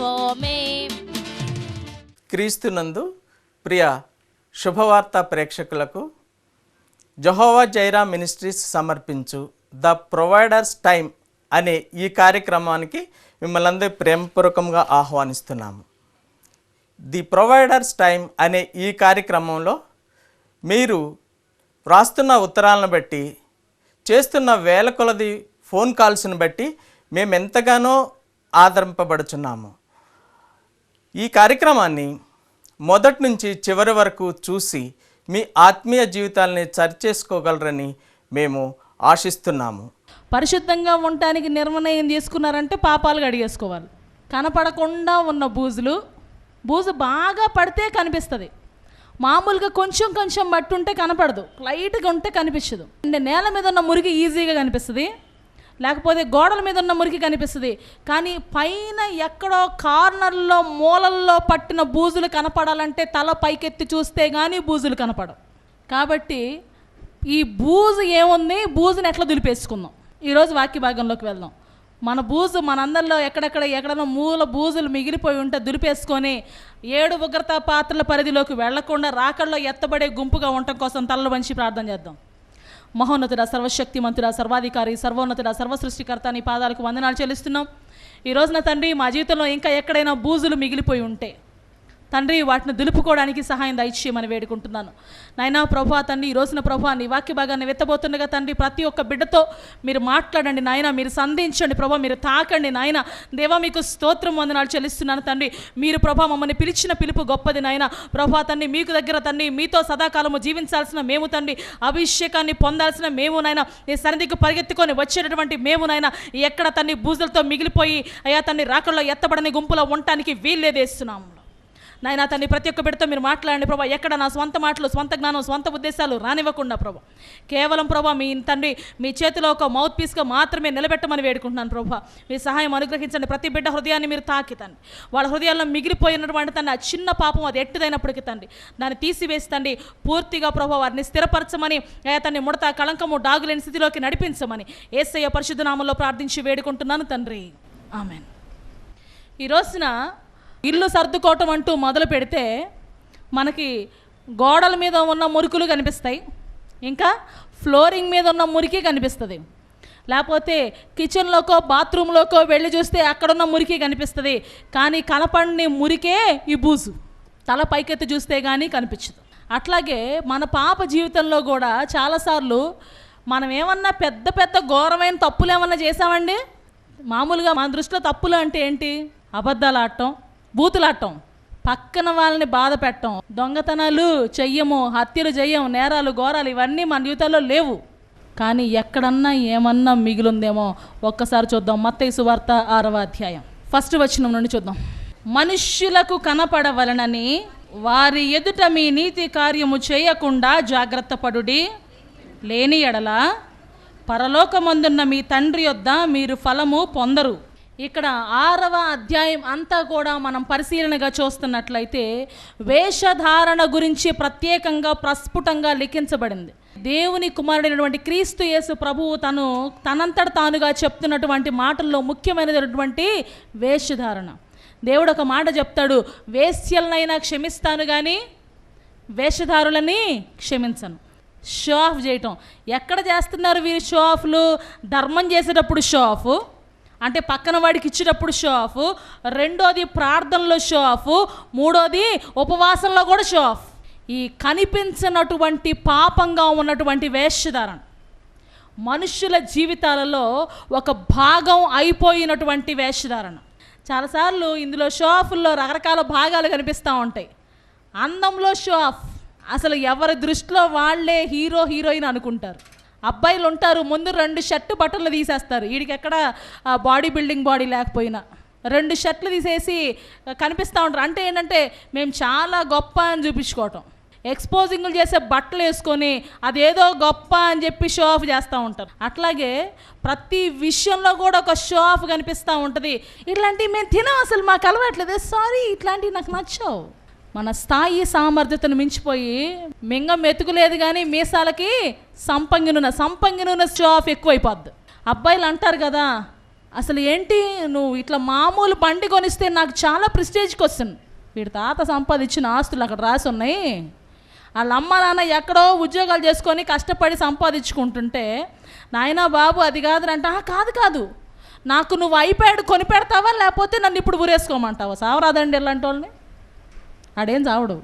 for me. క్రీస్తునందు ప్రియ శుభవార్త ప్రేక్షకులకు జహోవా జైరా మినిస్ట్రీస్ సమర్పించు ద ప్రొవైడర్స్ టైం అనే ఈ కార్యక్రమానికి మిమ్మల్ని అందరూ ప్రేమపూర్వకంగా ఆహ్వానిస్తున్నాము ది ప్రొవైడర్స్ టైం అనే ఈ కార్యక్రమంలో మీరు వ్రాస్తున్న ఉత్తరాలను బట్టి చేస్తున్న వేల కొలది ఫోన్ కాల్స్ని బట్టి మేము ఎంతగానో ఆదరింపబడుచున్నాము ఈ కార్యక్రమాన్ని మొదటి నుంచి చివరి వరకు చూసి మీ ఆత్మీయ జీవితాలని సరిచేసుకోగలరని మేము ఆశిస్తున్నాము. పరిశుద్ధంగా ఉండటానికి నిర్ణయం తీసుకున్నారంటే పాపాలు కడిగేసుకోవాలి కనపడకుండా ఉన్న బూజులు బూజు బాగా పడితే కనిపిస్తుంది. మామూలుగా కొంచెం కొంచెం మట్టి ఉంటే కనపడదు. లైట్గా ఉంటే కనిపించదు. అంటే నేల మీద ఉన్న మురికి ఈజీగా కనిపిస్తుంది. లేకపోతే గోడల మీద ఉన్న మురికి కనిపిస్తుంది. కానీ పైన ఎక్కడో కార్నర్లో మూలల్లో పట్టిన బూజులు కనపడాలంటే తల పైకెత్తి చూస్తే కానీ బూజులు కనపడవు. కాబట్టి ఈ బూజు ఏముంది? బూజుని ఎట్లా దులిపేసుకుందాం? ఈరోజు వాక్య భాగంలోకి వెళ్దాం. మన బూజు మనందరిలో ఎక్కడెక్కడ ఎక్కడైనా మూల బూజులు మిగిలిపోయి ఉంటే దులిపేసుకొని ఏడు ఉగ్రత పాత్రల పరిధిలోకి వెళ్ళకుండా రాకల్లో ఎత్తబడే గుంపుగా ఉండటం కోసం తలలు వంచి ప్రార్థన చేద్దాం. మహోన్నతుడ సర్వశక్తిమంతుడ సర్వాధికారి సర్వోన్నతుడ సర్వసృష్టికర్త నీ పాదాలకు వందనాలు చెల్లిస్తున్నాం. ఈ రోజున తండ్రి మా జీవితంలో ఇంకా ఎక్కడైనా బూజులు మిగిలిపోయి ఉంటే తండ్రి వాటిని దులుపుకోవడానికి సహాయం దయచేయమని వేడుకుంటున్నాను. నాయనా ప్రభా తండ్రి ఈ రోజున ప్రభా నీ వాక్య భాగాన్ని వెత్తబోతుండగా తండ్రి ప్రతి ఒక్క బిడ్డతో మీరు మాట్లాడండి నాయన మీరు సంధించండి ప్రభా మీరు తాకండి నాయన. దేవా మీకు స్తోత్రం వందనాలు చెల్లిస్తున్నాను తండ్రి. మీరు ప్రభా మమ్మల్ని పిలిచిన పిలుపు గొప్పది నాయన. ప్రభా తండ్రి మీకు దగ్గర తండ్రి మీతో సదాకాలము జీవించాల్సిన మేము తండ్రి. అభిషేకాన్ని పొందాల్సిన మేము నాయన నీ సన్నిధికి పరిగెత్తుకొని వచ్చేటటువంటి మేము నాయన ఎక్కడ తన్ని బూజులతో మిగిలిపోయి అయ్యా తన్ని రాకల్లో ఎత్తబడని గుంపులో ఉండటానికి వీల్లేదేస్తున్నాము. నాయన తన్ని ప్రతి ఒక్క బిడ్డతో మీరు మాట్లాడండి ప్రభా. ఎక్కడ నా స్వంత మాటలు స్వంత జ్ఞానం స్వంత ఉద్దేశాలు రానివ్వకుండా ప్రభా. కేవలం ప్రభా మీ తండ్రి మీ చేతిలో ఒక మౌత్ పీస్గా మాత్రమే నిలబెట్టమని వేడుకుంటున్నాను ప్రభా. మీ సహాయం అనుగ్రహించండి. ప్రతి బిడ్డ హృదయాన్ని మీరు తాకి తండ్రి. వాళ్ళ హృదయాల్లో మిగిలిపోయినటువంటి తన చిన్న పాపం అది ఎట్టుదైనప్పటికీ తండ్రి దాన్ని తీసివేసి తండ్రి పూర్తిగా ప్రభా వారిని స్థిరపరచమని తన్ని ముడత కళంకము డాగులేని స్థితిలోకి నడిపించమని ఏసయ్య పరిశుద్ధనామంలో ప్రార్థించి వేడుకుంటున్నాను తండ్రి. ఆమెన్. ఈ రోజున ఇల్లు సర్దుకోవటం అంటూ మొదలు పెడితే మనకి గోడల మీద ఉన్న మురుకులు కనిపిస్తాయి. ఇంకా ఫ్లోరింగ్ మీద ఉన్న మురికి కనిపిస్తుంది. లేకపోతే కిచెన్లోకో బాత్రూంలోకో వెళ్ళి చూస్తే అక్కడున్న మురికి కనిపిస్తుంది. కానీ కనపడని మురికే ఈ బూజు. తల పైకెత్తి చూస్తే కానీ కనిపించదు. అట్లాగే మన పాప జీవితంలో కూడా చాలాసార్లు మనం ఏమన్నా పెద్ద పెద్ద ఘోరమైన తప్పులు ఏమన్నా చేసామండి మామూలుగా మన దృష్టిలో తప్పులు అంటే ఏంటి? అబద్ధాలు ఆడటం బూతులాడటం పక్కన వాళ్ళని బాధ పెట్టడం దొంగతనాలు చెయ్యము హత్యలు చెయ్యము నేరాలు ఘోరాలు ఇవన్నీ మన జీవితాల్లో లేవు. కానీ ఎక్కడన్నా ఏమన్నా మిగిలిందేమో ఒక్కసారి చూద్దాం. మత్తయి సువార్త ఆరవ అధ్యాయం. ఫస్ట్ వచ్చిన నుండి చూద్దాం. మనుష్యులకు కనపడవలనని వారి ఎదుట మీ నీతి కార్యము చేయకుండా జాగ్రత్త పడుడి. లేని ఎడల పరలోకమందున్న మీ తండ్రి యొద్ద మీరు ఫలము పొందరు. ఇక్కడ ఆరవ అధ్యాయం అంతా కూడా మనం పరిశీలనగా చూస్తున్నట్లయితే వేషధారణ గురించి ప్రత్యేకంగా ప్రస్ఫుటంగా లిఖించబడింది. దేవుని కుమారుడైనటువంటి క్రీస్తు యేసు ప్రభువు తను తనంతట తానుగా చెప్తున్నటువంటి మాటల్లో ముఖ్యమైనటువంటి వేషధారణ. దేవుడు ఒక మాట చెప్తాడు వేశ్యలనైనా క్షమిస్తాను కానీ వేషధారులని క్షమించను. షో ఆఫ్ చేయటం. ఎక్కడ చేస్తున్నారు వీరు షో ఆఫ్లు? ధర్మం చేసేటప్పుడు షో ఆఫ్. అంటే పక్కన వాడికి ఇచ్చేటప్పుడు షో ఆఫ్ రెండోది ప్రార్థనలో షో ఆఫ్ మూడోది ఉపవాసంలో కూడా షో ఆఫ్ ఈ కనిపించినటువంటి పాపంగా ఉన్నటువంటి వేషధారణ. మనుషుల జీవితాలలో ఒక భాగం అయిపోయినటువంటి వేషధారణ. చాలాసార్లు ఇందులో షో ఆఫ్లో రకరకాల భాగాలు కనిపిస్తూ ఉంటాయి. అందంలో షో ఆఫ్ అసలు ఎవరి దృష్టిలో వాళ్ళే హీరో హీరోయిన్ అనుకుంటారు. అబ్బాయిలు ఉంటారు ముందు రెండు షర్టు బట్టలు తీసేస్తారు. వీడికి ఎక్కడ బాడీ బిల్డింగ్ బాడీ లేకపోయినా. రెండు షర్ట్లు తీసేసి కనిపిస్తూ ఉంటారు. అంటే ఏంటంటే మేము చాలా గొప్ప అని చూపించుకోవటం. ఎక్స్పోజింగ్లు చేసే బట్టలు వేసుకొని అదేదో గొప్ప అని చెప్పి షో ఆఫ్ చేస్తూ ఉంటారు. అట్లాగే ప్రతి విషయంలో కూడా ఒక షో ఆఫ్ కనిపిస్తూ ఉంటుంది. ఇట్లాంటివి మేము తినం అసలు మాకు అలవాట్లేదు. సారీ ఇట్లాంటివి నాకు నచ్చవు. మన స్థాయి సామర్థ్యతను మించిపోయి మింగం మెతుకులేదు కానీ మీసాలకి సంపంగి నూనె సంపంగి నూనె షో ఆఫ్ ఎక్కువైపోద్ది. అబ్బాయిలు అంటారు కదా అసలు ఏంటి నువ్వు ఇట్లా మామూలు బండి కొనిస్తే నాకు చాలా ప్రిస్టేజ్కి వస్తుంది వీడి తాత సంపాదించిన ఆస్తులు అక్కడ రాసి ఉన్నాయి. వాళ్ళ అమ్మ నాన్న ఎక్కడో ఉద్యోగాలు చేసుకొని కష్టపడి సంపాదించుకుంటుంటే నాయనా బాబు అది కాదురంట కాదు కాదు. నాకు నువ్వు ఐప్యాడ్ కొని పెడతావా లేకపోతే నన్ను ఇప్పుడు ఊరేసుకోమంటావా? సావరాదండి ఇలాంటి వాళ్ళని ఆడేం చావడు.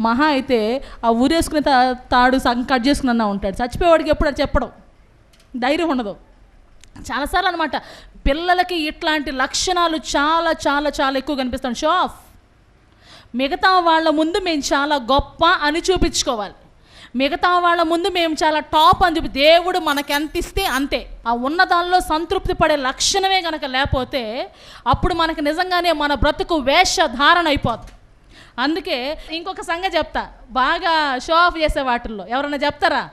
మహా అయితే ఆ ఊరేసుకునే తా తాడు సగం కట్ చేసుకున్న ఉంటాడు. చచ్చిపోయేవాడికి ఎప్పుడు అది చెప్పడం. ధైర్యం ఉండదు. చాలాసార్లు అనమాట పిల్లలకి ఇట్లాంటి లక్షణాలు చాలా చాలా చాలా ఎక్కువ కనిపిస్తాను షో ఆఫ్ మిగతా వాళ్ళ ముందు మేము చాలా గొప్ప అని చూపించుకోవాలి. మిగతా వాళ్ళ ముందు మేము చాలా టాప్ అని చెప్పి దేవుడు మనకి ఎంత ఇస్తే అంతే. ఆ ఉన్న దానిలో సంతృప్తి పడే లక్షణమే కనుక లేకపోతే అప్పుడు మనకు నిజంగానే మన బ్రతుకు వేషధారణ అయిపోతుంది అందుకే ఇంకొక సంగ చెప్తా. బాగా షో ఆఫ్ చేసే వాటిల్లో. ఎవరైనా చెప్తారా?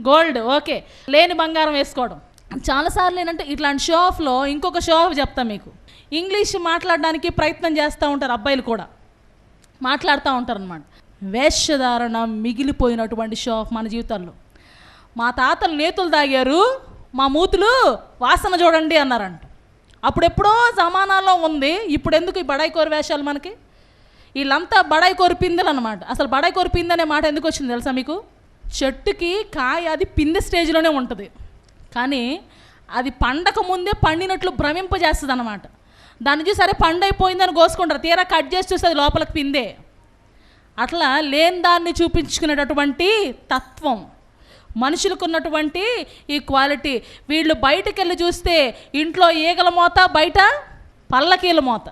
Gold okay. లేని బంగారం వేసుకోవడం. చాలాసార్లు ఏంటంటే ఇట్లాంటి షో ఆఫ్లో ఇంకొక షో ఆఫ్ చెప్తా మీకు. ఇంగ్లీష్ మాట్లాడడానికి ప్రయత్నం చేస్తూ ఉంటారు అబ్బాయిలు కూడా. మాట్లాడుతూ ఉంటారు అనమాట వేషధారణ మిగిలిపోయినటువంటి షో ఆఫ్ మన జీవితాల్లో. మా తాతలు నేతులు తాగారు మా మూతులు వాసన చూడండి అన్నారంట. అప్పుడెప్పుడో జమానాలో ఉంది ఇప్పుడు ఎందుకు ఈ బడాయి కోరి వేషాలు మనకి? వీళ్ళంతా బడాయి కోరిపిందెలు అనమాట అసలు బడాయి కోరిపిందనే అనే మాట ఎందుకు వచ్చింది తెలుసా మీకు? చెట్టుకి కాయ అది పిందె స్టేజ్లోనే ఉంటుంది. కానీ అది పండక ముందే పండినట్లు భ్రమింపజేస్తుంది అనమాట దాన్ని చూసి సరే పండైపోయిందని కోసుకుంటారు. తీరా కట్ చేసి చూస్తే అది లోపలికి పిందే. అట్లా లేని దాన్ని చూపించుకునేటటువంటి తత్వం మనుషులకు ఉన్నటువంటి ఈ క్వాలిటీ. వీళ్ళు బయటకు వెళ్ళి చూస్తే ఇంట్లో ఈగల మోత బయట పల్లకీల మోత.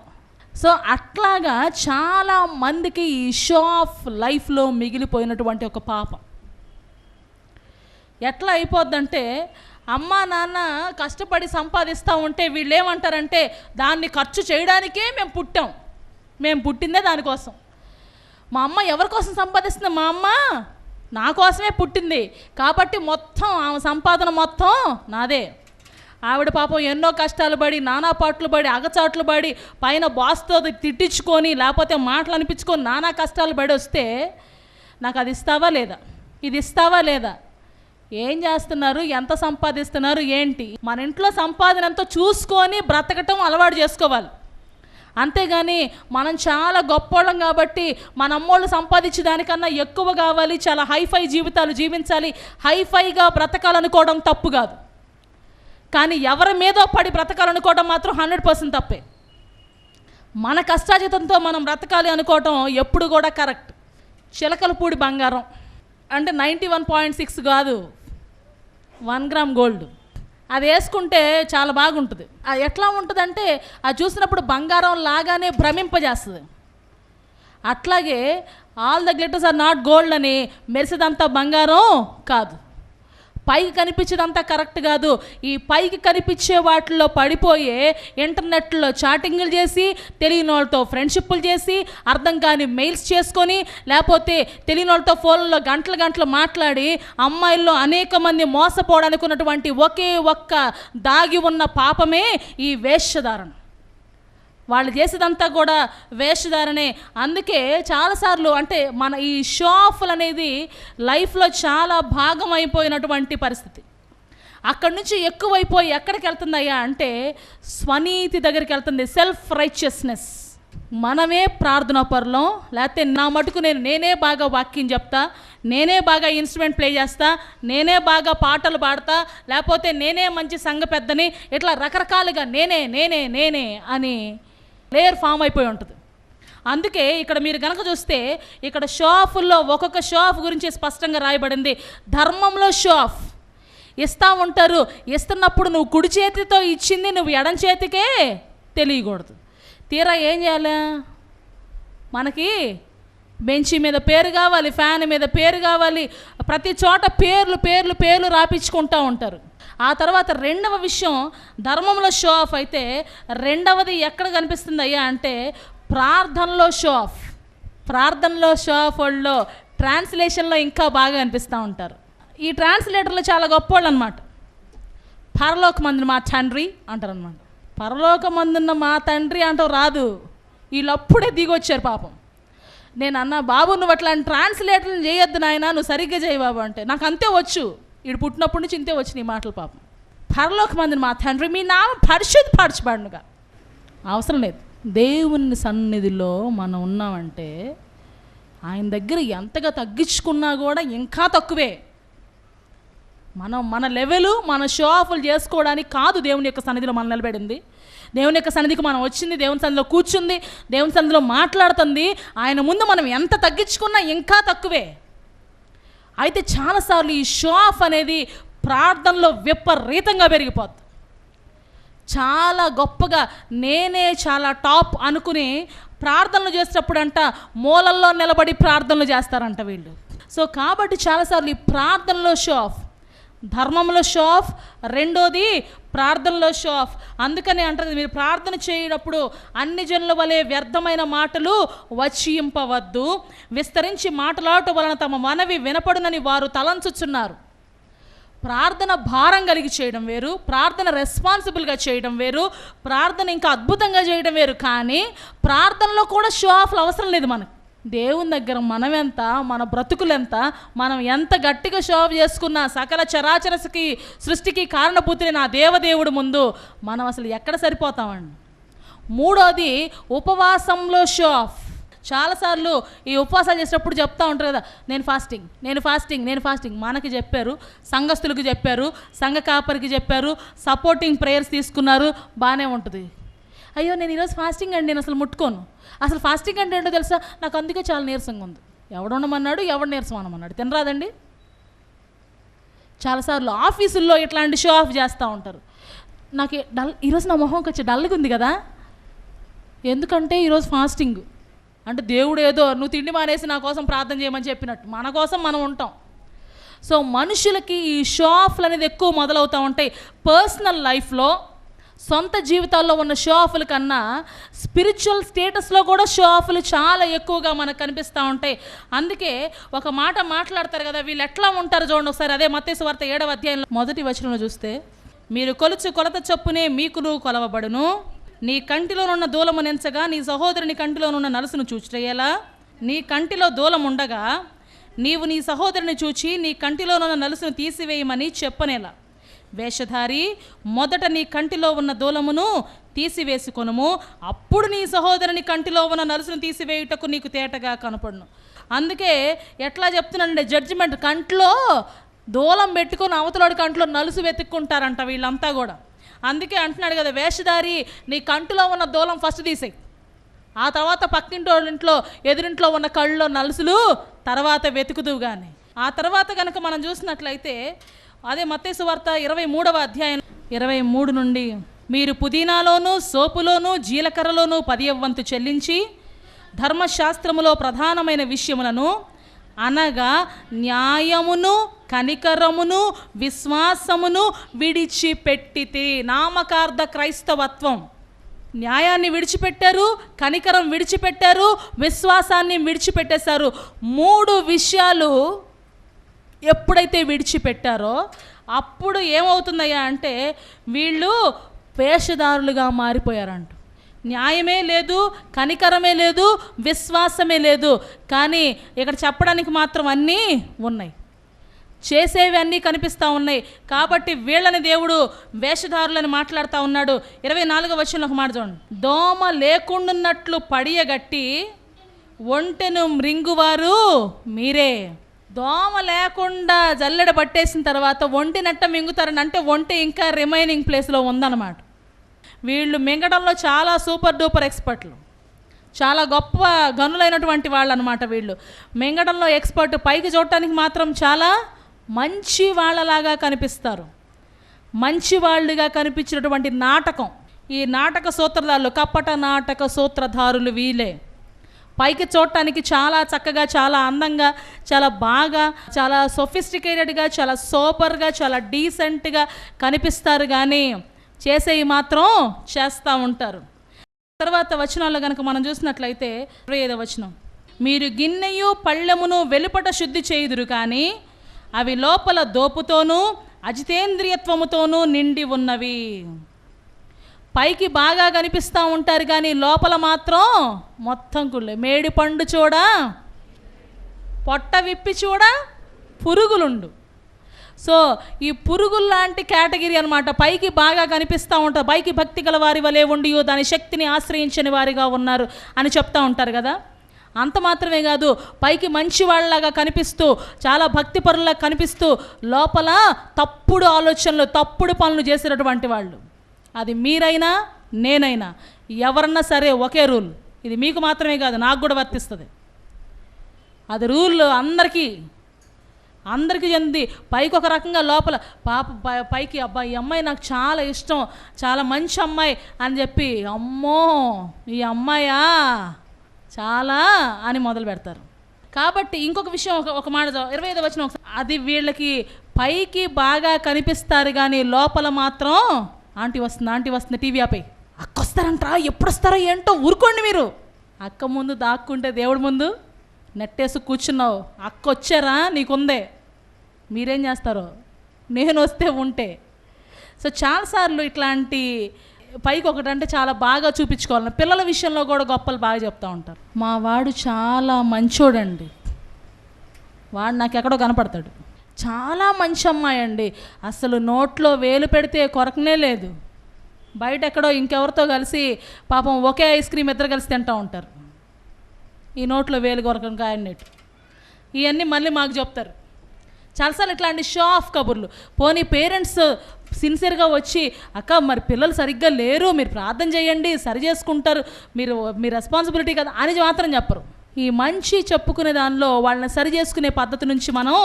సో అట్లాగా చాలా మందికి ఈ షో ఆఫ్ లైఫ్లో మిగిలిపోయినటువంటి ఒక పాపం. ఎట్లా అయిపోద్దంటే అమ్మ నాన్న కష్టపడి సంపాదిస్తూ ఉంటే వీళ్ళు ఏమంటారంటే దాన్ని ఖర్చు చేయడానికే మేము పుట్టాం. మేము పుట్టిందే దానికోసం. మా అమ్మ ఎవరి కోసం సంపాదిస్తుంది? మా అమ్మ నా కోసమే పుట్టింది. కాబట్టి మొత్తం ఆమె సంపాదన మొత్తం నాదే. ఆవిడ పాపం ఎన్నో కష్టాలు పడి నానా పాటలు పడి అగచాట్లు పడి పైన బాస్తో తిట్టించుకొని లేకపోతే మాటలు అనిపించుకొని నానా కష్టాలు పడి వస్తే నాకు అది ఇస్తావా లేదా? ఇది ఇస్తావా లేదా? ఏం చేస్తున్నారు? ఎంత సంపాదిస్తున్నారు? ఏంటి? మన ఇంట్లో సంపాదన ఎంతో చూసుకొని బ్రతకటం అలవాటు చేసుకోవాలి. అంతేగాని మనం చాలా గొప్పోళ్ళం కాబట్టి మన అమ్మోళ్ళు సంపాదించే దానికన్నా ఎక్కువ కావాలి చాలా హైఫై జీవితాలు జీవించాలి. హైఫైగా బ్రతకాలనుకోవడం తప్పు కాదు. కానీ ఎవరి మీదో పడి బ్రతకాలనుకోవడం మాత్రం హండ్రెడ్ పర్సెంట్ తప్పే. మన కష్టాజితంతో మనం బ్రతకాలి అనుకోవటం ఎప్పుడు కూడా కరెక్ట్. చిలకలపూడి బంగారం. అంటే నైంటీ వన్ పాయింట్ సిక్స్ కాదు. One gram gold. అది వేసుకుంటే చాలా బాగుంటుంది. అది ఎట్లా ఉంటుందంటే అది చూసినప్పుడు బంగారం లాగానే భ్రమింపజేస్తుంది. అట్లాగే all the glitters are not gold అని మెరిసేదంతా బంగారం కాదు. పైకి కనిపించేదంతా కరెక్ట్ కాదు. ఈ పైకి కనిపించే వాటిల్లో పడిపోయే ఇంటర్నెట్లో చాటింగ్లు చేసి తెలియని వాళ్ళతో ఫ్రెండ్షిప్లు చేసి అర్థం కాని మెయిల్స్ చేసుకొని లేకపోతే తెలియని వాళ్ళతో ఫోన్లో గంటలు గంటలు మాట్లాడి అమ్మాయిల్లో అనేక మంది మోసపోవడానికి ఉన్నటువంటి ఒకే ఒక్క దాగి ఉన్న పాపమే ఈ వేషధారణ వాళ్ళు చేసేదంతా కూడా వేషధారనే అందుకే చాలాసార్లు అంటే మన ఈ షో ఆఫ్లు అనేది లైఫ్లో చాలా భాగం అయిపోయినటువంటి పరిస్థితి. అక్కడి నుంచి ఎక్కువైపోయి ఎక్కడికి వెళ్తుందయ్యా అంటే స్వనీతి దగ్గరికి వెళ్తుంది సెల్ఫ్ రైచియస్నెస్ మనమే ప్రార్థన పరులం లేకపోతే నా మటుకు నేను నేనే బాగా వాక్యం చెప్తా నేనే బాగా ఇన్స్ట్రుమెంట్ ప్లే చేస్తా నేనే బాగా పాటలు పాడతా లేకపోతే నేనే మంచి సంఘ పెద్దని ఇట్లా రకరకాలుగా నేనే నేనే నేనే అని లేయర్ ఫామ్ అయిపోయి ఉంటుంది. అందుకే ఇక్కడ మీరు కనుక చూస్తే ఇక్కడ షో ఒక్కొక్క షోఆఫ్ గురించి స్పష్టంగా రాయబడింది. ధర్మంలో షో ఇస్తూ ఉంటారు. ఇస్తున్నప్పుడు నువ్వు కుడి చేతితో ఇచ్చింది నువ్వు ఎడం చేతికే తెలియకూడదు. తీరా ఏం చేయాలి? మనకి బెంచి మీద పేరు కావాలి ఫ్యాన్ మీద పేరు కావాలి. ప్రతి చోట పేర్లు పేర్లు పేర్లు రాపించుకుంటూ ఉంటారు. ఆ తర్వాత రెండవ విషయం ధర్మంలో షో ఆఫ్ అయితే రెండవది ఎక్కడ కనిపిస్తుంది అయ్యా అంటే ప్రార్థనలో షో ఆఫ్ ప్రార్థనలో షో ఆఫ్ వాళ్ళలో ట్రాన్స్లేషన్లో ఇంకా బాగా అనిపిస్తూ ఉంటారు. ఈ ట్రాన్స్లేటర్లు చాలా గొప్పవాళ్ళు అనమాట పరలోక మందున మా తండ్రి అంటారు అనమాట పరలోక మందున్న మా తండ్రి అంటూ రాదు. వీళ్ళప్పుడే దిగొచ్చారు పాపం. నేను అన్న బాబు నువ్వు అట్లాంటి ట్రాన్స్లేటర్లు చేయొద్దు నాయన నువ్వు సరిగ్గా చేయి బాబు అంటే. నాకు అంతే వచ్చు. ఇడు పుట్టినప్పటి నుంచి ఇంతే వచ్చి మాటలు పాపం. పరలోక మందిని మా తండ్రి మీ నామం పరిశుద్ధ పరచబడునుగా అవసరం లేదు. దేవుని సన్నిధిలో మనం ఉన్నామంటే ఆయన దగ్గర ఎంతగా తగ్గించుకున్నా కూడా ఇంకా తక్కువే. మనం మన లెవెలు మన షో ఆఫ్లు చేసుకోవడానికి కాదు దేవుని యొక్క సన్నిధిలో మనం నిలబడింది. దేవుని యొక్క సన్నిధికి మనం వచ్చింది దేవుని సన్నిధిలో కూర్చుంది దేవుని సన్నిధిలో మాట్లాడుతుంది. ఆయన ముందు మనం ఎంత తగ్గించుకున్నా ఇంకా తక్కువే. అయితే చాలాసార్లు ఈ షో ఆఫ్ అనేది ప్రార్థనలో విపరీతంగా పెరిగిపోద్ది. చాలా గొప్పగా నేనే చాలా టాప్ అనుకుని ప్రార్థనలు చేసేటప్పుడు అంట మూలల్లో నిలబడి ప్రార్థనలు చేస్తారంట వీళ్ళు. సో కాబట్టి చాలాసార్లు ఈ ప్రార్థనలో షో ఆఫ్ ధర్మంలో షో ఆఫ్. రెండోది ప్రార్థనలో షో ఆఫ్. అందుకని అంటారు మీరు ప్రార్థన చేయనప్పుడు అన్ని జనుల వలె వ్యర్థమైన మాటలు వచ్చింపవద్దు విస్తరించి మాట్లాడటం వలన తమ మనవి వినపడునని వారు తలంచుచున్నారు. ప్రార్థన భారం కలిగి చేయడం వేరు ప్రార్థన రెస్పాన్సిబుల్గా చేయడం వేరు ప్రార్థన ఇంకా అద్భుతంగా చేయడం వేరు. కానీ ప్రార్థనలో కూడా షో ఆఫ్లు అవసరం లేదు మనకు. దేవుని దగ్గర మనం ఎంత మన బ్రతుకులెంత మనం ఎంత గట్టిగా షోవ్ చేసుకున్నా సకల చరాచరసకి సృష్టికి కారణభూతిని నా దేవదేవుడు ముందు మనం అసలు ఎక్కడ సరిపోతామండి? మూడోది ఉపవాసంలో షో ఆఫ్ చాలాసార్లు ఈ ఉపవాసాలు చేసేటప్పుడు చెప్తా ఉంటారు కదా నేను ఫాస్టింగ్ నేను ఫాస్టింగ్ నేను ఫాస్టింగ్. మనకి చెప్పారు సంఘస్థులకు చెప్పారు సంఘ కాపరికి చెప్పారు సపోర్టింగ్ ప్రేయర్స్ తీసుకున్నారు బాగానే ఉంటుంది. అయ్యో నేను ఈరోజు ఫాస్టింగ్ అండి నేను అసలు ముట్టుకోను. అసలు ఫాస్టింగ్ అంటే ఏంటో తెలుసా? నాకు అందుకే చాలా నీరసంగా ఉంది. ఎవడు ఉండమన్నాడు ఎవడు నీరసం అనమన్నాడు. తినరాదండి? చాలాసార్లు ఆఫీసుల్లో ఇట్లాంటి షో ఆఫ్ చేస్తూ ఉంటారు. నాకు డల్ ఈరోజు నా మొహం కొంచెం డల్గా ఉంది కదా? ఎందుకంటే ఈరోజు ఫాస్టింగ్ అంటే దేవుడు ఏదో నువ్వు తిండి మానేసి నా కోసం ప్రార్థన చేయమని చెప్పినట్టు. మన కోసం మనం ఉంటాం. సో మనుషులకి ఈ షో ఆఫ్లు అనేది ఎక్కువ మొదలవుతూ ఉంటాయి. పర్సనల్ లైఫ్లో సొంత జీవితాల్లో ఉన్న షో ఆఫ్ల కన్నా స్పిరిచువల్ స్టేటస్లో కూడా షో ఆఫ్లు చాలా ఎక్కువగా మనకు కనిపిస్తూ ఉంటాయి. అందుకే ఒక మాట మాట్లాడతారు కదా వీళ్ళు ఎట్లా ఉంటారు చూడండి ఒకసారి అదే మత్తేసు వార్త ఏడవ అధ్యాయంలో మొదటి వచనంలో చూస్తే మీరు కొలుచు కొలత చొప్పునే మీకును కొలవబడును నీ కంటిలోనున్న దూలము నెంచగా నీ సహోదరుని కంటిలోనున్న నలుసును చూచిటయ్యేలా నీ కంటిలో దూలం ఉండగా నీవు నీ సహోదరుని చూచి నీ కంటిలోనున్న నలుసును తీసివేయమని చెప్పనేలా. వేషధారి మొదట నీ కంటిలో ఉన్న దూలమును తీసివేసుకొనుము. అప్పుడు నీ సహోదరుని కంటిలో ఉన్న నలుసును తీసివేయుటకు నీకు తేటగా కనపడును. అందుకే ఎట్లా చెప్తున్నానంటే జడ్జిమెంట్ కంట్లో దూలం పెట్టుకొని అవతలోడి కంట్లో నలుసు వెతుక్కుంటారంట వీళ్ళంతా కూడా. అందుకే అంటున్నాడు కదా వేషధారి నీ కంటిలో ఉన్న దూలం ఫస్ట్ తీసేయి. ఆ తర్వాత పక్కింటి ఇంట్లో ఎదురింట్లో ఉన్న కళ్ళలో నలుసులు తర్వాత వెతుకుదువు కానీ ఆ తర్వాత కనుక మనం చూసినట్లయితే అదే మత్తేసు వార్త ఇరవై మూడవ అధ్యాయం. ఇరవై మూడు నుండి మీరు పుదీనాలోను సోపులోను జీలకర్రలోను పదియవ్వంతు చెల్లించి ధర్మశాస్త్రములో ప్రధానమైన విషయములను అనగా న్యాయమును కనికరమును విశ్వాసమును విడిచిపెట్టితే నామకార్థ క్రైస్తవత్వం. న్యాయాన్ని విడిచిపెట్టారు కనికరం విడిచిపెట్టారు విశ్వాసాన్ని విడిచిపెట్టేశారు. మూడు విషయాలు ఎప్పుడైతే విడిచిపెట్టారో అప్పుడు ఏమవుతుందయ్యా అంటే వీళ్ళు వేషధారులుగా మారిపోయారంట. న్యాయమే లేదు కనికరమే లేదు విశ్వాసమే లేదు. కానీ ఇక్కడ చెప్పడానికి మాత్రం అన్నీ ఉన్నాయి. చేసేవి అన్నీ కనిపిస్తూ ఉన్నాయి. కాబట్టి వీళ్ళని దేవుడు వేషధారులని మాట్లాడుతూ ఉన్నాడు. ఇరవై నాలుగో వచ్చిన ఒక మాట చూడండి. దోమ లేకుండున్నట్లు పడియగట్టి ఒంటెను మృంగువారు మీరే. దోమ లేకుండా జల్లెడ పట్టేసిన తర్వాత ఒంటి నట్ట మింగుతారని అంటే ఒంటి ఇంకా రిమైనింగ్ ప్లేస్లో ఉందన్నమాట. వీళ్ళు మింగడంలో చాలా సూపర్ డూపర్ ఎక్స్పర్ట్లు. చాలా గొప్ప గనులైనటువంటి వాళ్ళు అనమాట వీళ్ళు. మింగడంలో ఎక్స్పర్ట్ పైకి చూడటానికి మాత్రం చాలా మంచి వాళ్ళలాగా కనిపిస్తారు. మంచి వాళ్ళుగా కనిపించినటువంటి నాటకం. ఈ నాటక సూత్రధారులు కపట నాటక సూత్రధారులు వీలే పైకి చూడటానికి చాలా చక్కగా చాలా అందంగా చాలా బాగా చాలా సొఫిస్టికేటెడ్గా చాలా సూపర్గా చాలా డీసెంట్గా కనిపిస్తారు. కానీ చేసేవి మాత్రం చేస్తూ ఉంటారు. తర్వాత వచనాల్లో కనుక మనం చూసినట్లయితే ఇరవై ఐదో వచనం మీరు గిన్నెయు పళ్ళెమును వెలుపట శుద్ధి చేయుదురు. కానీ అవి లోపల దోపుతోనూ అజితేంద్రియత్వముతోనూ నిండి ఉన్నవి. పైకి బాగా కనిపిస్తూ ఉంటారు కానీ లోపల మాత్రం మొత్తం కుళ్ళు మేడి పండు చూడ? పొట్ట విప్పి చూడ? పురుగులుండు. సో ఈ పురుగులు లాంటి కేటగిరీ అనమాట పైకి బాగా కనిపిస్తూ ఉంటారు పైకి భక్తి గల వారి వలె ఉండి దాని శక్తిని ఆశ్రయించని వారిగా ఉన్నారు అని చెప్తూ ఉంటారు కదా? అంత మాత్రమే కాదు పైకి మంచి వాళ్ళలాగా కనిపిస్తూ చాలా భక్తి పరులాగా కనిపిస్తూ లోపల తప్పుడు ఆలోచనలు తప్పుడు పనులు చేసినటువంటి వాళ్ళు. అది మీరైనా నేనైనా ఎవరన్నా సరే ఒకే రూల్. ఇది మీకు మాత్రమే కాదు నాకు కూడా వర్తిస్తుంది. అది రూల్ అందరికీ అందరికీ చెంది పైకి ఒక రకంగా లోపల పాప పై- పైకి అబ్బాయి ఈ అమ్మాయి నాకు చాలా ఇష్టం చాలా మంచి అమ్మాయి అని చెప్పి అమ్మో ఈ అమ్మాయా? చాలా అని మొదలు పెడతారు. కాబట్టి ఇంకొక విషయం ఒక ఒక మాట ఇరవై ఐదు వచ్చిన ఒక అది వీళ్ళకి పైకి బాగా కనిపిస్తారు కానీ లోపల మాత్రం ఆంటీ వస్తుంది ఆంటీ వస్తుంది టీవీ ఆపై. అక్క వస్తారంటారా ఎప్పుడు వస్తారో ఏంటో ఊరుకోండి మీరు. అక్క ముందు దాక్కుంటే దేవుడి ముందు నెట్టేసి కూర్చున్నావు. అక్క వచ్చారా నీకుందే. మీరేం చేస్తారో? నేను వస్తే ఉంటే. సో చాలాసార్లు ఇట్లాంటి పైకి ఒకటంటే చాలా బాగా చూపించుకోవాలి పిల్లల విషయంలో కూడా గొప్పలు బాగా చెప్తూ ఉంటారు. మా వాడు చాలా మంచోడండి. వాడు నాకు ఎక్కడో కనపడతాడు. చాలా మంచి అమ్మాయి అండి అసలు నోట్లో వేలు పెడితే కొరకనే లేదు. బయట ఎక్కడో ఇంకెవరితో కలిసి పాపం ఒకే ఐస్ క్రీమ్ ఇద్దరు కలిసి తింటూ ఉంటారు. ఈ నోట్లో వేలు కొరకం కాయన్నట్టు ఇవన్నీ మళ్ళీ మాకు చెప్తారు. చాలాసార్లు ఇట్లాంటి షో ఆఫ్ కబుర్లు. పోనీ పేరెంట్స్ సిన్సియర్గా వచ్చి అక్క మరి పిల్లలు సరిగ్గా లేరు మీరు ప్రార్థన చేయండి సరి చేసుకుంటారు మీరు మీ రెస్పాన్సిబిలిటీ కదా అని మాత్రం చెప్పరు. ఈ మంచి చెప్పుకునే దానిలో వాళ్ళని సరి చేసుకునే పద్ధతి నుంచి మనం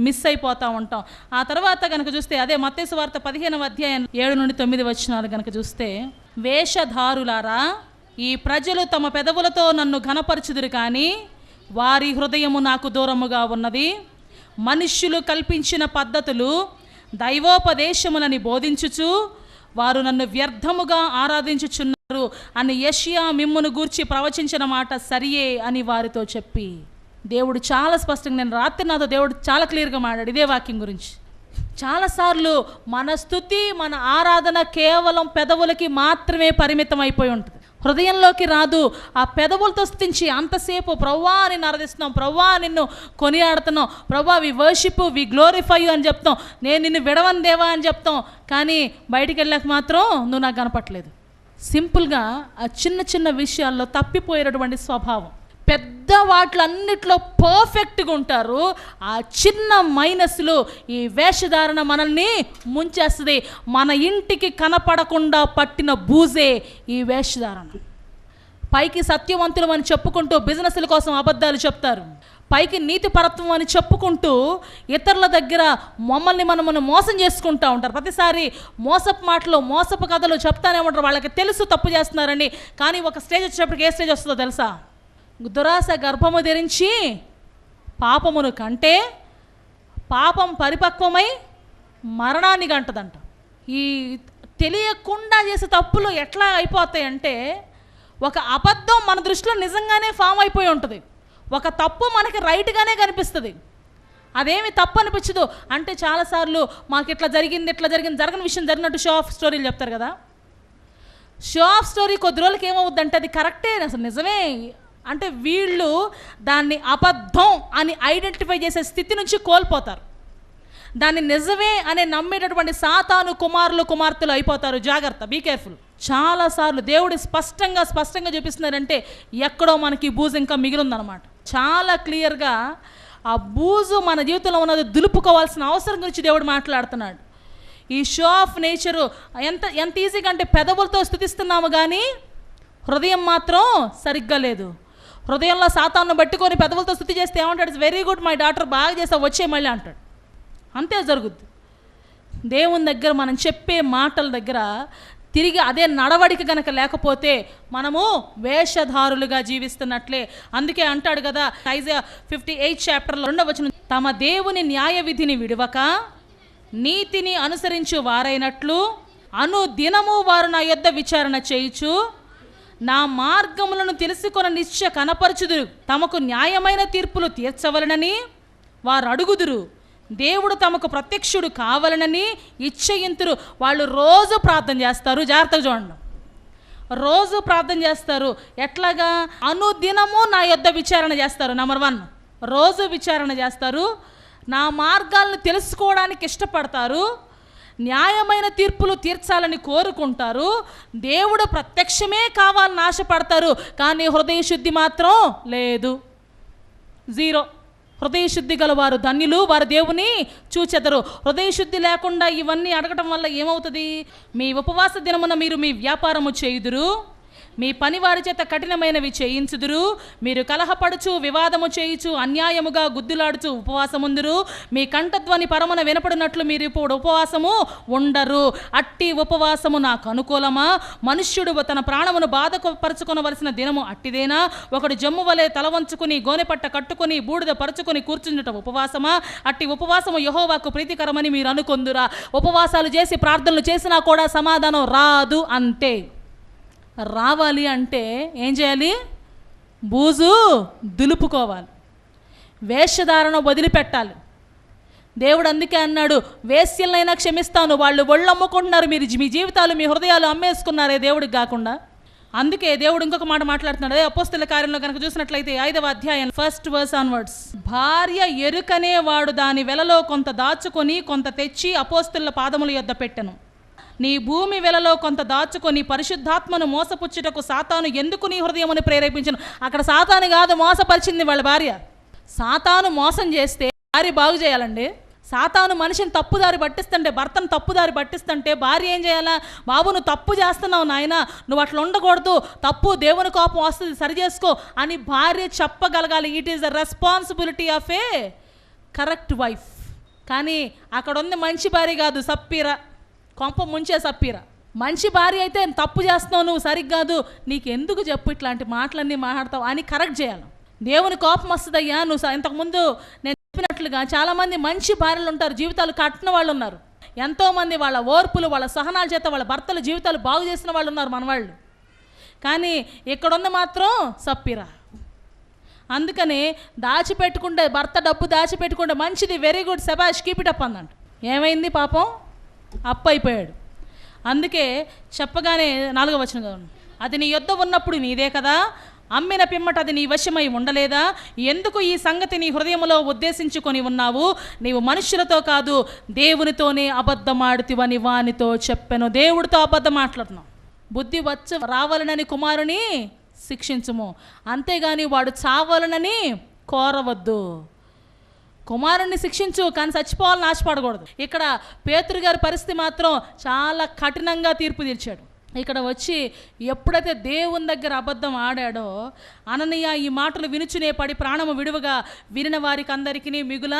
మిస్ అయిపోతూ ఉంటాం. ఆ తర్వాత కనుక చూస్తే అదే మత్స్య వార్త పదిహేనవ అధ్యాయం ఏడు నుండి తొమ్మిది వచ్చినాలు కనుక చూస్తే వేషధారులారా ఈ ప్రజలు తమ పెదవులతో నన్ను ఘనపరచుదురు కానీ వారి హృదయము నాకు దూరముగా ఉన్నది. మనుష్యులు కల్పించిన పద్ధతులు దైవోపదేశములని బోధించుచు వారు నన్ను వ్యర్థముగా ఆరాధించుచున్న అని యషియా మిమ్మును గూర్చి ప్రవచించిన మాట సరియే అని వారితో చెప్పి దేవుడు చాలా స్పష్టంగా నేను రాత్రి నాతో దేవుడు చాలా క్లియర్గా మాట్లాడు ఇదే వాక్యం గురించి. చాలాసార్లు మన స్థుతి మన ఆరాధన కేవలం పెదవులకి మాత్రమే పరిమితం అయిపోయి ఉంటుంది. హృదయంలోకి రాదు. ఆ పెదవులతో స్థించి అంతసేపు ప్రవ్వా నిన్ను ఆరాధిస్తున్నాం. ప్రవ్వా నిన్ను కొనియాడుతున్నాం. ప్రవ్వా వి వర్షిప్ వి గ్లోరిఫై అని చెప్తాం. నేను నిన్ను విడవని దేవా అని చెప్తాం. కానీ బయటికి వెళ్ళాక మాత్రం నువ్వు నాకు కనపట్లేదు సింపుల్గా ఆ చిన్న చిన్న విషయాల్లో తప్పిపోయేటటువంటి స్వభావం. పెద్ద వాటిలన్నిట్లో పర్ఫెక్ట్గా ఉంటారు. ఆ చిన్న మైనస్లు ఈ వేషధారణ మనల్ని ముంచేస్తుంది. మన ఇంటికి కనపడకుండా పట్టిన బూజే ఈ వేషధారణ. పైకి సత్యవంతులు అని చెప్పుకుంటూ బిజినెస్ల కోసం అబద్ధాలు చెప్తారు. పైకి నీతి పరత్వం అని చెప్పుకుంటూ ఇతరుల దగ్గర మమ్మల్ని మనం మనం మోసం చేసుకుంటూ ఉంటారు. ప్రతిసారి మోసపు మాటలు మోసపు కథలు చెప్తానే ఉంటారు. వాళ్ళకి తెలుసు తప్పు చేస్తున్నారని. కానీ ఒక స్టేజ్ వచ్చేటప్పటికి ఏ స్టేజ్ వస్తుందో తెలుసా? దురాశ గర్భము ధరించి పాపమును కంటే పాపం పరిపక్వమై మరణాన్ని గంటదంట ఈ తెలియకుండా చేసే తప్పులు ఎట్లా అయిపోతాయంటే ఒక అబద్ధం మన దృష్టిలో నిజంగానే ఫామ్ అయిపోయి ఉంటుంది. ఒక తప్పు మనకి రైట్గానే కనిపిస్తుంది. అదేమి తప్పు అనిపించదు. అంటే చాలాసార్లు మాకు ఇట్లా జరిగింది ఇట్లా జరిగింది జరగని విషయం జరిగినట్టు షో ఆఫ్ స్టోరీలు చెప్తారు కదా. షో ఆఫ్ స్టోరీ కొద్ది రోజులకి ఏమవుద్దంటే అది కరెక్టే అసలు నిజమే. అంటే వీళ్ళు దాన్ని అబద్ధం అని ఐడెంటిఫై చేసే స్థితి నుంచి కోల్పోతారు. దాన్ని నిజమే అనే నమ్మేటటువంటి సాతాను కుమారులు కుమార్తెలు అయిపోతారు. జాగ్రత్త బీ కేర్ఫుల్ చాలాసార్లు దేవుడు స్పష్టంగా స్పష్టంగా చూపిస్తున్నారంటే ఎక్కడో మనకి బూజు ఇంకా మిగిలిందనమాట. చాలా క్లియర్గా ఆ బూజు మన జీవితంలో ఉన్నది దులుపుకోవాల్సిన అవసరం గురించి దేవుడు మాట్లాడుతున్నాడు. ఈ షో ఆఫ్ నేచరు ఎంత ఎంత ఈజీగా అంటే పెదవులతో స్థుతిస్తున్నాము కానీ హృదయం మాత్రం సరిగ్గా లేదు. హృదయంలో సాతాన్ని పట్టుకొని పెదవులతో స్థుతి చేస్తే ఏమంటాడు? వెరీ గుడ్ మై డాక్టర్ బాగా చేసావు వచ్చే మళ్ళీ అంటాడు. అంతే జరుగుద్ది. దేవుని దగ్గర మనం చెప్పే మాటల దగ్గర తిరిగి అదే నడవడిక గనక లేకపోతే మనము వేషధారులుగా జీవిస్తున్నట్లే. అందుకే అంటాడు కదా ఐజా ఫిఫ్టీ ఎయిట్ చాప్టర్లో రెండవ తమ దేవుని న్యాయ విధిని విడవక నీతిని అనుసరించు వారైనట్లు అను దినము వారు నా యొద్ద విచారణ చేయుచు నా మార్గములను తెలుసుకొని నిశ్చయ కనపరచుదురు. తమకు న్యాయమైన తీర్పులు తీర్చవలనని వారు అడుగుదురు. దేవుడు తమకు ప్రత్యక్షుడు కావాలనని ఇచ్చయింతురు. వాళ్ళు రోజు ప్రార్థన చేస్తారు. జాగ్రత్తగా చూడండి. రోజు ప్రార్థన చేస్తారు. ఎట్లాగా? అనుదినము నా యొద్ద విచారణ చేస్తారు. నెంబర్ వన్ రోజు విచారణ చేస్తారు. నా మార్గాలను తెలుసుకోవడానికి ఇష్టపడతారు. న్యాయమైన తీర్పులు తీర్చాలని కోరుకుంటారు. దేవుడు ప్రత్యక్షమే కావాలని ఆశపడతారు. కానీ హృదయ శుద్ధి మాత్రం లేదు. జీరో హృదయ శుద్ధి గల వారు ధన్యులు. వారు దేవుని చూచెదరు. హృదయ శుద్ధి లేకుండా ఇవన్నీ అడగటం వల్ల ఏమవుతుంది? మీ ఉపవాస దినమున మీరు మీ వ్యాపారము చేయుదురు. మీ పని వారి చేత కఠినమైనవి చేయించుదురు. మీరు కలహపడుచు వివాదము చేయుచు అన్యాయముగా గుద్దులాడుచు ఉపవాసముందురు. మీ కంఠధ్వని పరమన వినపడినట్లు మీరు ఇప్పుడు ఉపవాసము ఉండరు. అట్టి ఉపవాసము నాకు అనుకూలమా? మనుష్యుడు తన ప్రాణమును బాధకు పరుచుకొనవలసిన దినము అట్టిదేనా? ఒకడు జమ్ము వలె తల వంచుకుని గోనెపట్ట కట్టుకుని బూడిద పరుచుకొని కూర్చుండటం ఉపవాసమా? అట్టి ఉపవాసము యహోవాకు ప్రీతికరమని మీరు అనుకొందురా. ఉపవాసాలు చేసి ప్రార్థనలు చేసినా కూడా సమాధానం రాదు అంతే. రావాలి అంటే ఏం చేయాలి? బూజు దులుపుకోవాలి. వేషధారణ వదిలిపెట్టాలి. దేవుడు అందుకే అన్నాడు వేశ్యలనైనా క్షమిస్తాను వాళ్ళు ఒళ్ళు అమ్ముకుంటున్నారు మీరు మీ జీవితాలు మీ హృదయాలు అమ్మేసుకున్నారే దేవుడికి కాకుండా. అందుకే దేవుడు ఇంకొక మాట మాట్లాడుతున్నాడు. అదే అపోస్తుల కార్యంలో కనుక చూసినట్లయితే ఐదవ అధ్యాయం ఫస్ట్ వర్స్ ఆన్వర్డ్స్ భార్య ఎరుకనే వాడు దాని వెలలో కొంత దాచుకొని కొంత తెచ్చి అపోస్తుల పాదముల యొద్ద పెట్టెను. నీ భూమి వెలలో కొంత దాచుకొని పరిశుద్ధాత్మను మోసపుచ్చుటకు సాతాను ఎందుకు నీ హృదయముని ప్రేరేపించను? అక్కడ సాతాను కాదు మోసపరిచింది వాళ్ళ భార్య. సాతాను మోసం చేస్తే భార్య బాగు చేయాలండి. సాతాను మనిషిని తప్పుదారి పట్టిస్తుంటే భర్తను తప్పుదారి పట్టిస్తుంటే భార్య ఏం చేయాలా? బాబు నువ్వు తప్పు చేస్తున్నావు నాయన. నువ్వు అట్లా ఉండకూడదు. తప్పు దేవుని కోపం వస్తుంది. సరి చేసుకో అని భార్య చెప్పగలగాలి. It is the responsibility of a correct wife కానీ అక్కడ ఉంది మంచి భార్య కాదు సప్పీరా. కొంప ముంచే సప్పిరా. మంచి భార్య అయితే తప్పు చేస్తున్నావు నువ్వు సరిగ్గాదు నీకు ఎందుకు చెప్పు ఇట్లాంటి మాటలన్నీ మాట్లాడతావు అని కరెక్ట్ చేయాలి. దేవుని కోపం వస్తుందయ్యా. నువ్వు ఇంతకుముందు నేను చెప్పినట్లుగా చాలామంది మంచి భార్యలు ఉంటారు. జీవితాలు కట్టిన వాళ్ళు ఉన్నారు. ఎంతోమంది వాళ్ళ ఓర్పులు వాళ్ళ సహనాల చేత వాళ్ళ భర్తల జీవితాలు బాగు చేసిన వాళ్ళు ఉన్నారు మనవాళ్ళు. కానీ ఇక్కడున్న మాత్రం సప్పిరా. అందుకని దాచిపెట్టుకుంటే భర్త డబ్బు దాచిపెట్టుకుంటే మంచిది. Very good. శబాష్ కీప్ ఇట్ అప్ అందంట ఏమైంది పాపం? అప్ అయిపోయాడు అందుకే చెప్పగానే నాలుగో వచనం చదవండి. అది నీ యొద్ద ఉన్నప్పుడు నీదే కదా? అమ్మిన పిమ్మట అది నీ వశమై ఉండలేదా? ఎందుకు ఈ సంగతి నీ హృదయంలో ఉద్దేశించుకొని ఉన్నావు? నీవు మనుషులతో కాదు దేవునితోనే అబద్ధమాడుతివని వానితో చెప్పాను. దేవుడితో అబద్ధం మాట్లాడుతున్నావు. బుద్ధి వచ్చ రావాలనని కుమారుని శిక్షించుము. అంతేగాని వాడు చావాలనని కోరవద్దు. కుమారుణ్ణి శిక్షించు కానీ చచ్చిపోవాలని ఆశపడకూడదు. ఇక్కడ పేతురు గారి పరిస్థితి మాత్రం చాలా కఠినంగా తీర్పు తీర్చాడు. ఇక్కడ వచ్చి ఎప్పుడైతే దేవుని దగ్గర అబద్ధం ఆడాడో అననీయ ఈ మాటలు వినుచునే పడి ప్రాణము విడువగా వినిన వారికి అందరికీ మిగుల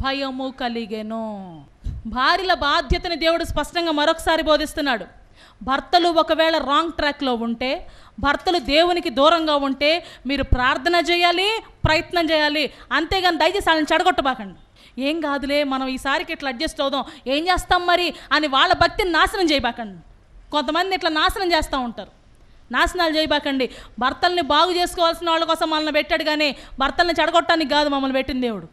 భయము కలిగెను. భార్యల బాధ్యతని దేవుడు స్పష్టంగా మరొకసారి బోధిస్తున్నాడు. భర్తలు ఒకవేళ రాంగ్ ట్రాక్లో ఉంటే భర్తలు దేవునికి దూరంగా ఉంటే మీరు ప్రార్థన చేయాలి ప్రయత్నం చేయాలి. అంతేగాని దయచేసి వాళ్ళని చెడగొట్టబాకండి. ఏం కాదులే మనం ఈసారికి ఇట్లా అడ్జస్ట్ అవుదాం. ఏం చేస్తాం మరి అని వాళ్ళ భక్తిని నాశనం చేయబాకండి. కొంతమంది ఇట్లా నాశనం చేస్తూ ఉంటారు. నాశనాలు చేయబాకండి. భర్తల్ని బాగు చేసుకోవాల్సిన వాళ్ళ కోసం మనల్ని పెట్టాడు కానీ భర్తల్ని చెడగొట్టడానికి కాదు మమ్మల్ని పెట్టిన దేవుడు.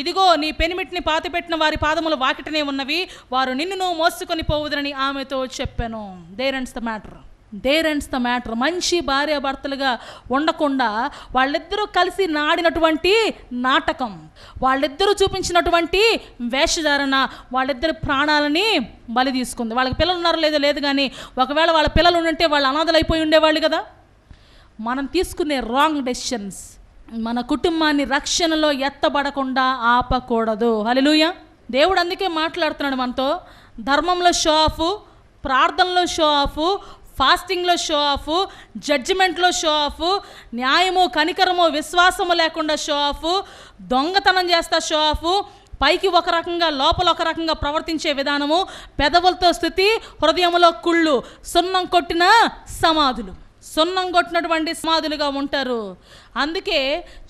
ఇదిగో నీ పెనిమిటిని పాతిపెట్టిన వారి పాదములు వాకిటనే ఉన్నవి. వారు నిన్ను మోసుకొని పోవుదరని ఆమెతో చెప్పాను. There ends the matter there ends the matter మంచి భార్య భర్తలుగా ఉండకుండా వాళ్ళిద్దరూ కలిసి నాడినటువంటి నాటకం వాళ్ళిద్దరూ చూపించినటువంటి వేషధారణ వాళ్ళిద్దరు ప్రాణాలని బలి తీసుకుంది. వాళ్ళకి పిల్లలు ఉన్నారో లేదో లేదు కానీ ఒకవేళ వాళ్ళ పిల్లలు ఉంటే వాళ్ళు అనాథలు అయిపోయి ఉండేవాళ్ళు కదా. మనం తీసుకునే రాంగ్ డెసిషన్స్ మన కుటుంబాన్ని రక్షణలో ఎత్తబడకుండా ఆపకూడదు. హల్లెలూయ దేవుడు అందుకే మాట్లాడుతున్నాడు మనతో. ధర్మంలో షో ఆఫ్ ప్రార్థనలో షో ఆఫ్ ఫాస్టింగ్లో షో ఆఫ్ జడ్జిమెంట్లో షో ఆఫ్ న్యాయము కనికరము విశ్వాసము లేకుండా షో ఆఫ్ దొంగతనం చేస్తా షో ఆఫ్ పైకి ఒక రకంగా లోపల ఒక రకంగా ప్రవర్తించే విధానము పెదవులతో స్థితి హృదయంలో కుళ్ళు సున్నం కొట్టిన సమాధులు. సున్నం కొట్టినటువంటి సమాధులుగా ఉంటారు. అందుకే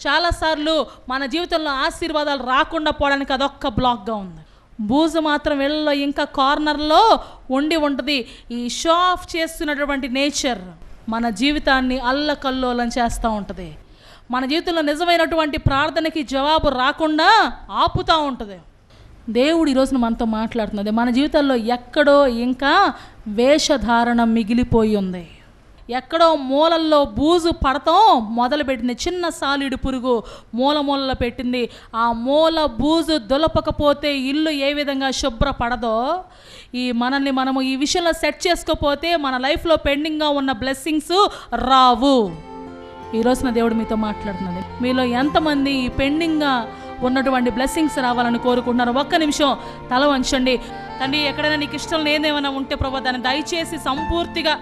చాలాసార్లు మన జీవితంలో ఆశీర్వాదాలు రాకుండా పోవడానికి అదొక్క బ్లాక్గా ఉంది. బూజు మాత్రం వెళ్ళలో ఇంకా కార్నర్లో ఉండి ఉంటుంది. ఈ షో ఆఫ్ చేస్తున్నటువంటి నేచర్ మన జీవితాన్ని అల్లకల్లోలం చేస్తూ ఉంటుంది. మన జీవితంలో నిజమైనటువంటి ప్రార్థనకి జవాబు రాకుండా ఆపుతూ ఉంటుంది. దేవుడు ఈరోజున మనతో మాట్లాడుతున్నది మన జీవితాల్లో ఎక్కడో ఇంకా వేషధారణ మిగిలిపోయి ఉంది. ఎక్కడో మూలల్లో బూజు పడతాం మొదలుపెట్టింది చిన్న సాలిడు పురుగు. మూల మూలలో పెట్టింది. ఆ మూల బూజు దులపకపోతే ఇల్లు ఏ విధంగా శుభ్రపడదో ఈ మనల్ని మనము ఈ విషయంలో సెట్ చేసుకోపోతే మన లైఫ్లో పెండింగ్గా ఉన్న బ్లెస్సింగ్స్ రావు. ఈ రోజున దేవుడు మీతో మాట్లాడుతున్నది మీలో ఎంతమంది ఈ పెండింగ్గా ఉన్నటువంటి బ్లెస్సింగ్స్ రావాలని కోరుకుంటున్నారు ఒక్క నిమిషం తల వంచండి. తండ్రి ఎక్కడైనా నీకు ఇష్టం లేదేమైనా ఉంటే ప్రభా దాన్ని దయచేసి సంపూర్తిగా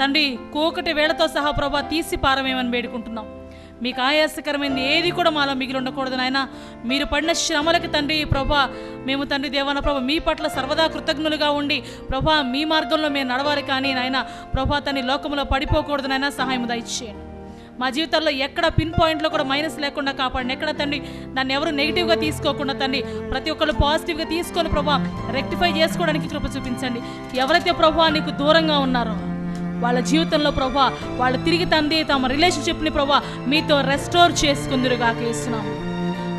తండ్రి కోకటి వేళతో సహా ప్రభా తీసి పారమేమని వేడుకుంటున్నాం. మీకు ఆయాసకరమైంది ఏది కూడా మాలో మిగిలి ఉండకూడదు నాయన. మీరు పడిన శ్రమలకి తండ్రి ప్రభా మేము తండ్రి దేవాన ప్రభ మీ పట్ల సర్వదా కృతజ్ఞులుగా ఉండి ప్రభా మీ మార్గంలో మేము నడవాలి కానీ నాయన ప్రభా తండ్రి లోకంలో పడిపోకూడదు నాయన సహాయం దయచేయండి. మా జీవితాల్లో ఎక్కడ పిన్ పాయింట్లో కూడా మైనస్ లేకుండా కాపాడండి. ఎక్కడ తండ్రి దాన్ని ఎవరు నెగిటివ్గా తీసుకోకుండా తండ్రి ప్రతి ఒక్కళ్ళు పాజిటివ్గా తీసుకొని ప్రభా రెక్టిఫై చేసుకోవడానికి కృప చూపించండి. ఎవరైతే ప్రభా నీకు దూరంగా ఉన్నారో వాళ్ళ జీవితంలో ప్రభా వాళ్ళు తిరిగి తంది తమ రిలేషన్షిప్ని ప్రభా మీతో రెస్టోర్ చేసుకుందరుగా ఇస్తున్నాము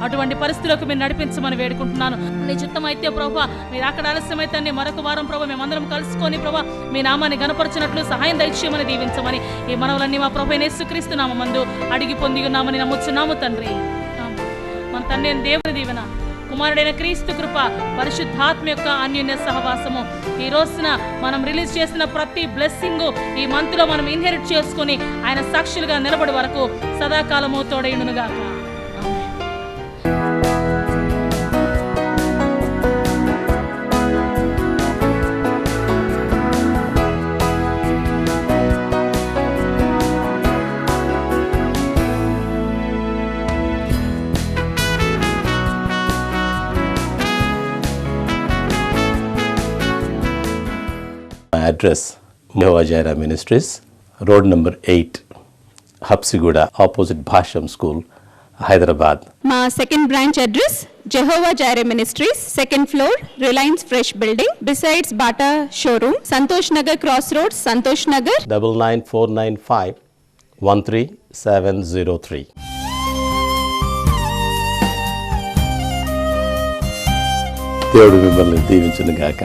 అటువంటి పరిస్థితులకు మీరు నడిపించమని వేడుకుంటున్నాను. నీ చిత్తం అయితే ప్రభా మీరు అక్కడ ఆలస్యమైతే మరొక వారం ప్రభా మేమందరం కలుసుకొని ప్రభా మీ నామాన్ని గనపరచినట్లు సహాయం దయచేయమని దీవించమని ఈ మనవులన్నీ మా ప్రభు నేసుక్రీస్తున్నాము మందు అడిగి పొంది ఉన్నామని నమ్ముచున్నాము తండ్రి. మన తండ్రి దేవుని దీవెన. కుమారుడైన క్రీస్తు కృప పరిశుద్ధాత్మ యొక్క అన్యోన్య సహవాసము. ఈ రోజున మనం రిలీజ్ చేసిన ప్రతి బ్లెస్సింగ్ ఈ మంత్లో మనం ఇన్హెరిట్ చేసుకొని ఆయన సాక్షులుగా నిలబడి వరకు సదాకాలము తోడైండునుగాక Jehovah Jireh Ministries, road number 8, Hapsiguda, opposite Bhasham School, Hyderabad. మా second branch address Jehovah Jireh Ministries second floor Reliance Fresh building besides Bata showroom Santosh Nagar cross road Santosh Nagar double nine four nine five one three seven zero three. దేవుడు మిమ్మల్ని దీవించును గాక